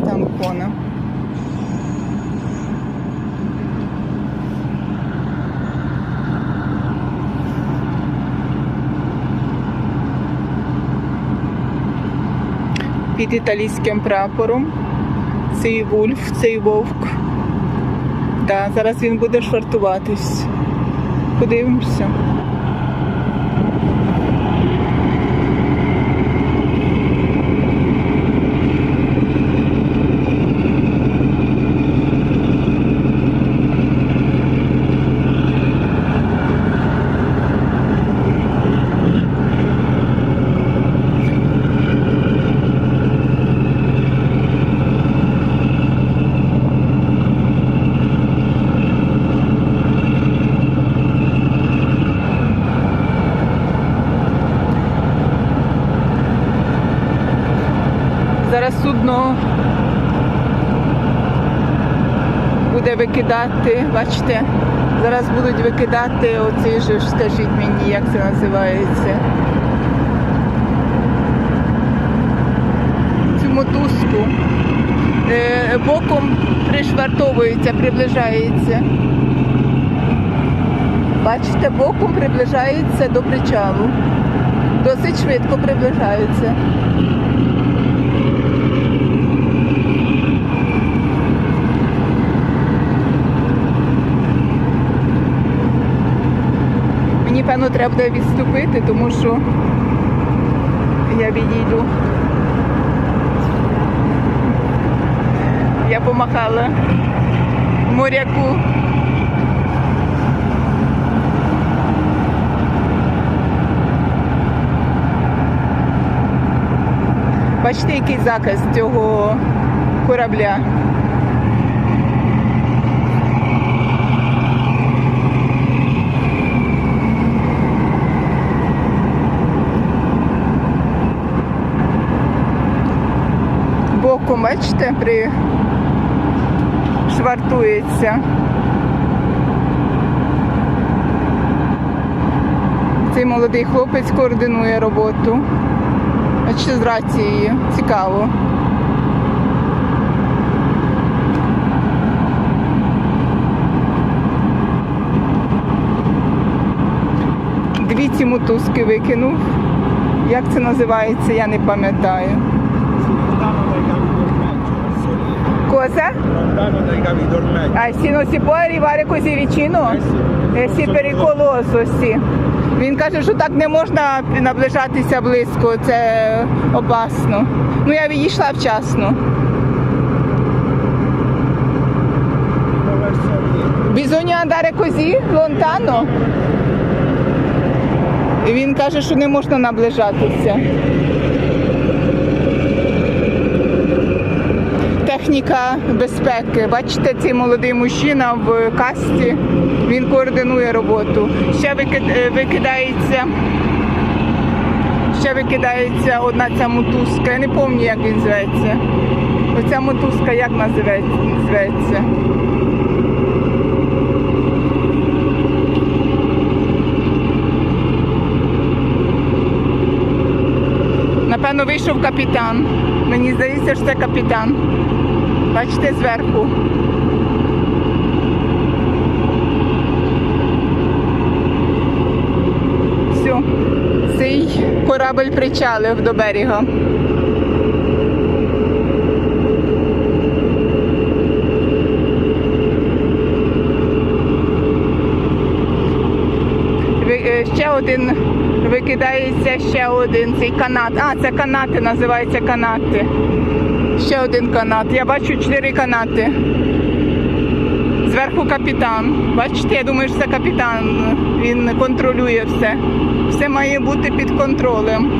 там кона. Під італійським прапором. Цей вульф, цей вовк. Так, зараз він буде швартуватись. Подивимося. Зараз судно буде викидати, бачите, зараз будуть викидати оцей же, скажіть мені, як це називається. Цю мотузку. Е, боком пришвартовується, приближається. Бачите, боком приближається до причалу. Досить швидко приближаються. Мені треба буде відступити, тому що я відійду. Я помахала моряку. Бачите, який заказ цього корабля. Боком, бачите, при швартується. Цей молодий хлопець координує роботу. Бачите, з рацією. Цікаво. Дві ці мотузки викинув. Як це називається, я не пам'ятаю. Lontano dai cavi d'ormeggio. Cosa? Lontano dai cavi d'ormeggio. Ah, sì, non si può arrivare così vicino? Eh, sì, pericoloso, sì. Він каже, що так не можна наближатися близько, це опасно. Ну я відійшла вчасно. Bisogna andare così lontano. І він каже, що не можна наближатися. Техніка безпеки. Бачите, цей молодий мужчина в касті, він координує роботу. Ще е, викидається. Ще викидається одна ця мотузка. Я не пам'ятаю, як він зветься. Оця мотузка як називається? Напевно, вийшов капітан. Мені здається, що це капітан. Бачите зверху. Все, цей корабель причалив до берега. Е, Ще один викидається ще один цей канат. А, це канати, називаються канати. Ще один канат. Я бачу чотири канати. Зверху капітан. Бачите, я думаю, що це капітан. Він контролює все. Все має бути під контролем.